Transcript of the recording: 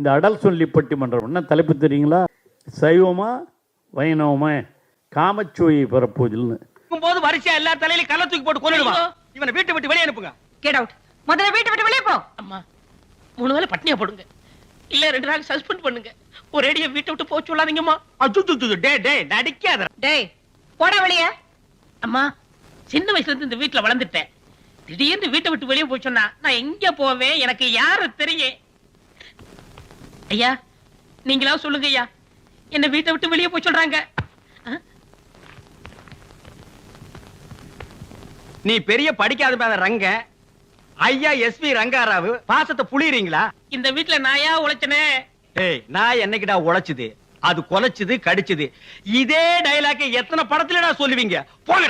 இந்த அடல் சொல்லி பட்டிமன்றம் என்ன தலைப்பு தெரியுங்களா? சைவமா வைணவமா? காமச்சுவை பரப்போதில்னு போது வரிசையா எல்லா தலையிலும் கள்ள தூக்கி போட்டு கொண்டுடுவான் இவனை வீட்டை விட்டு வெளியே அனுப்புங்க. கெட் அவுட் முதல்ல வீட்டை விட்டு வெளியே போ. அம்மா மூணு வேளை பட்னியா போடுங்க. இல்ல ரெண்டு நாள் சஸ்பெண்ட் பண்ணுங்க. ஒரேடியா வீட்டை விட்டு போக சொல்லாதீங்கம்மா. அச்சு டே டே நடிக்காத டேய் போடா வெளியே. அம்மா சின்ன வயசுல இருந்து இந்த வீட்டுல வளர்ந்துட்டேன். திடீர்னு வீட்டை விட்டு வெளியே போய் சொன்னா நான் எங்க போவேன்? எனக்கு யாரு தெரியும்? ஐயா நீங்களா சொல்லுங்க ஐயா. என்ன வீட்டை விட்டு வெளியே போய் சொல்றாங்க? நீ பெரிய படிக்காத மேல ரங்க. ஐயா எஸ்பி ரங்காராவு பாசத்தை புளியறீங்களா? இந்த வீட்டுல நாயா உழைச்சனே. ஏய் நான் என்னைக்குடா உழைச்சுது? அது கொலைச்சுது கடிச்சுது. இதே டைலாக் எத்தனை படத்துலடா சொல்லுவீங்க? போங்க.